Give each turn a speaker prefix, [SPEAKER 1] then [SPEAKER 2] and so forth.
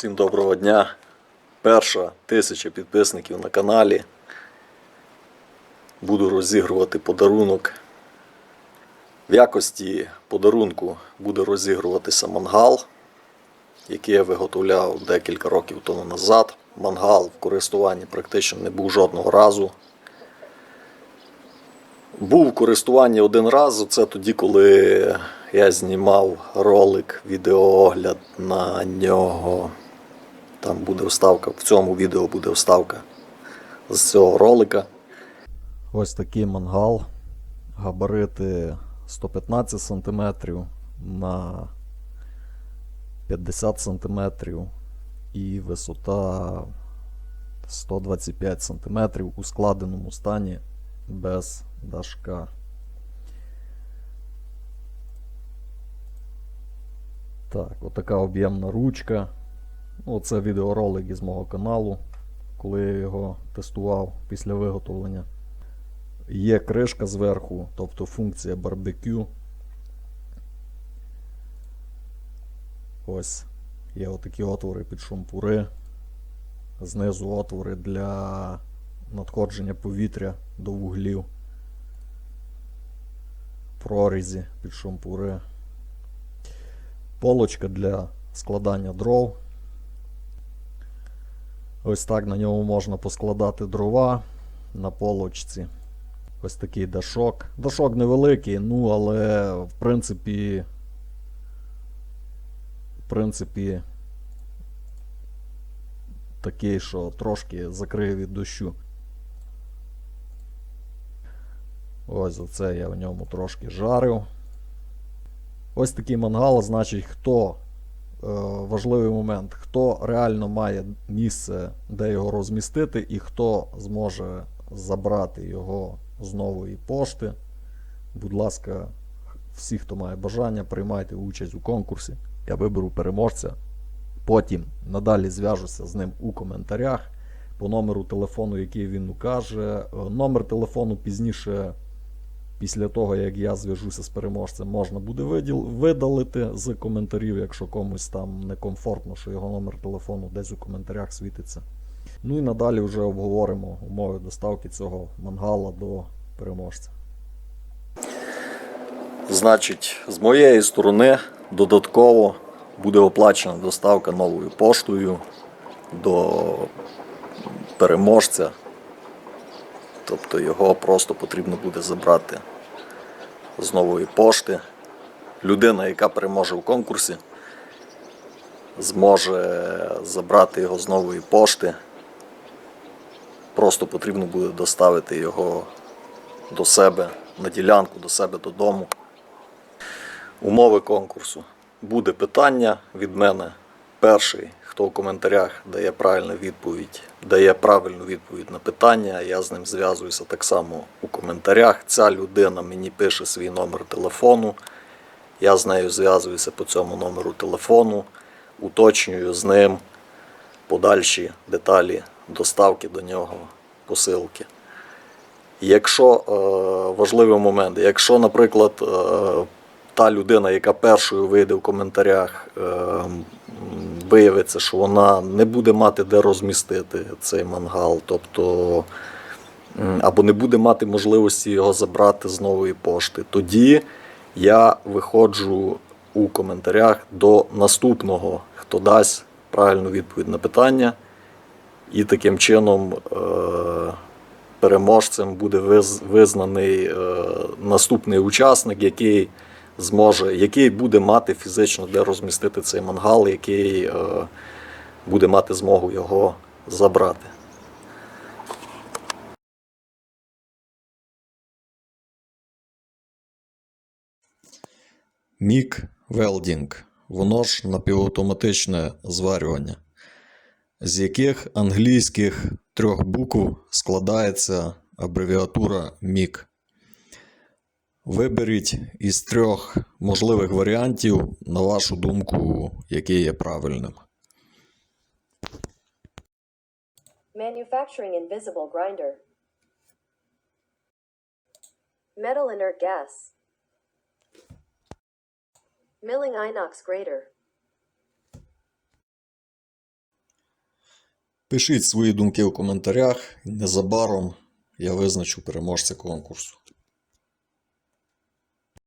[SPEAKER 1] Всім доброго дня. Перша тисяча підписників на каналі. Буду розігрувати подарунок. В якості подарунку буде розігруватися мангал, який я виготовляв декілька років тому назад. Мангал в користуванні практично не був жодного разу. Був в користуванні один раз, це тоді, коли я знімав ролик, відеоогляд на нього. Там буде вставка, в цьому відео буде вставка з цього ролика. Ось такий мангал. Габарити 115 см на 50 см і висота 125 см у складеному стані без дашка. Так, отака об'ємна ручка. Ну, Це відеоролик із мого каналу, коли я його тестував після виготовлення. Є кришка зверху, тобто функція барбекю. Ось є отакі отвори під шумпури. Знизу отвори для надходження повітря до вуглів. Прорізі під шумпури. Полочка для складання дров. Ось так на ньому можна поскладати дрова на полочці. Ось такий дашок. Дашок невеликий, ну але в принципі. В принципі. Такий, що трошки закриє від дощу. Ось за це я в ньому трошки жарив. Ось такий мангал, значить, хто важливий момент, хто реально має місце, де його розмістити, і хто зможе забрати його з нової пошти. Будь ласка, всі, хто має бажання, приймайте участь у конкурсі. Я виберу переможця. Потім надалі зв'яжуся з ним у коментарях по номеру телефону, який він укаже. Е, Номер телефону пізніше. Після того, як я зв'яжуся з переможцем, можна буде виділ, видалити з коментарів, якщо комусь там некомфортно, що його номер телефону десь у коментарях світиться. Ну і надалі вже обговоримо умови доставки цього мангала до переможця. Значить, з моєї сторони додатково буде оплачена доставка новою поштою до переможця. Тобто його просто потрібно буде забрати з нової пошти. Людина, яка переможе у конкурсі, зможе забрати його з нової пошти. Просто потрібно буде доставити його до себе на ділянку, до себе додому. Умови конкурсу. Буде питання від мене. Перший, хто в коментарях дає правильну відповідь, дає правильну відповідь на питання, я з ним зв'язуюся так само у коментарях. Ця людина мені пише свій номер телефону. Я з нею зв'язуюся по цьому номеру телефону, уточнюю з ним подальші деталі доставки до нього посилки. Якщо е, важливий момент, якщо, наприклад, е, та людина, яка першою вийде в коментарях, е, виявиться, що вона не буде мати де розмістити цей мангал, тобто або не буде мати можливості його забрати з нової пошти, тоді я виходжу у коментарях до наступного, хто дасть правильну відповідь на питання, і таким чином. Е, переможцем буде визнаний е, наступний учасник, який зможе, який буде мати фізично де розмістити цей мангал, який е, буде мати змогу його забрати. Мік Велдінг. Воно ж напівавтоматичне зварювання з яких англійських трьох букв складається абревіатура MIG. Виберіть із трьох можливих варіантів, на вашу думку, який є правильним.
[SPEAKER 2] Manufacturing invisible grinder. Metal inert gas. Milling inox grater.
[SPEAKER 1] Пишіть свої думки у коментарях. Незабаром я визначу переможця конкурсу.